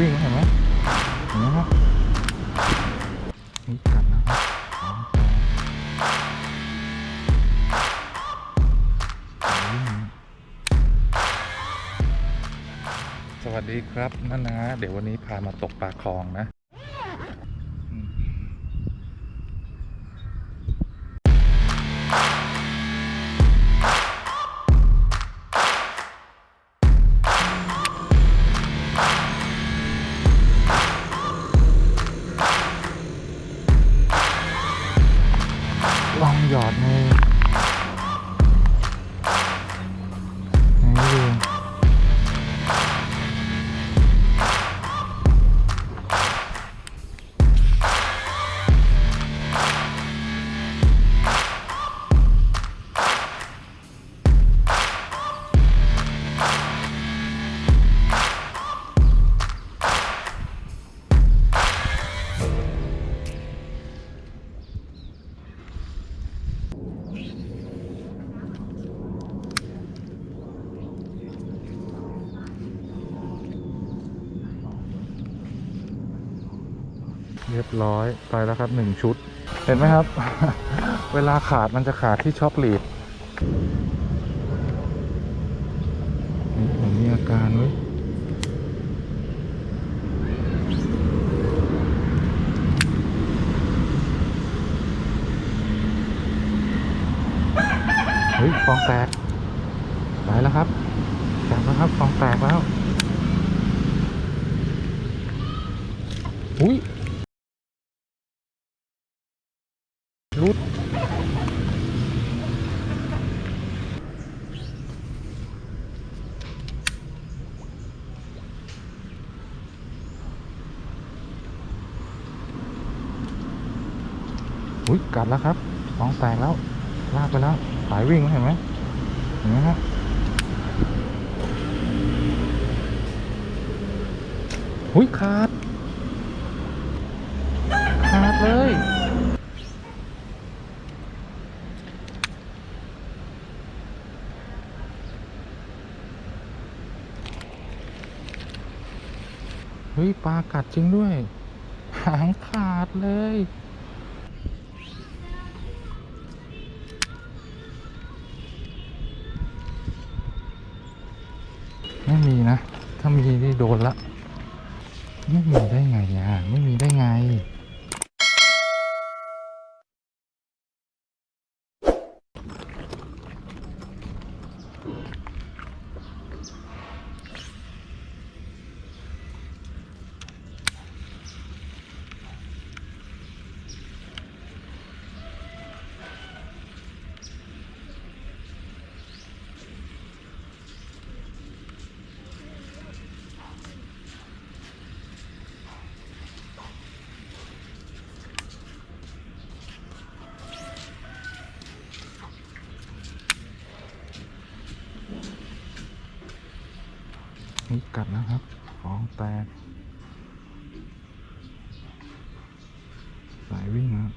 วิ่งเห็นไหมเห็นไหมครับนี่กัดนะครับสวัสดีครับนั่นนะเดี๋ยววันนี้พามาตกปลาคลองนะ เรียบร้อยไปแล้วครับหนึ่งชุด เห็นไหมครับ เวลาขาดมันจะขาดที่ช็อคลีดผมมีอาการเว้ยเฮ้ยฟองแตกไปแล้วครับแตกแล้วครับฟองแตกแล้ว อุ้ย รุดอุ้ยกัดแล้วครับฟองแตกแล้ว ลากไปแล้ว สายวิ่งแล้วเห็นไหมเห็นไหมครับอุ้ยขาด ขาดเลย เฮ้ยปลากัดจริงด้วย หางขาดเลย ไม่มีนะ ถ้ามีได้โดนละ ไม่มีได้ไงอะ ไม่มีได้ไง นี่กัดแล้วครับฟองแตกสายวิ่งนะ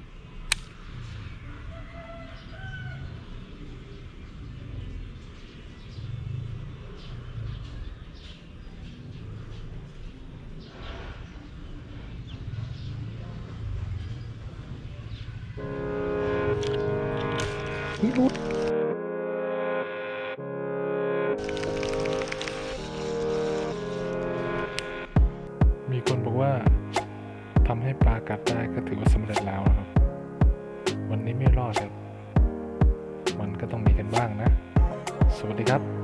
ที่รุด มีคนบอกว่าทำให้ปลากัดได้ก็ถือว่าสำเร็จแล้วนะครับ วันนี้ไม่รอดครับมันก็ต้องมีกันบ้างนะ สวัสดีครับ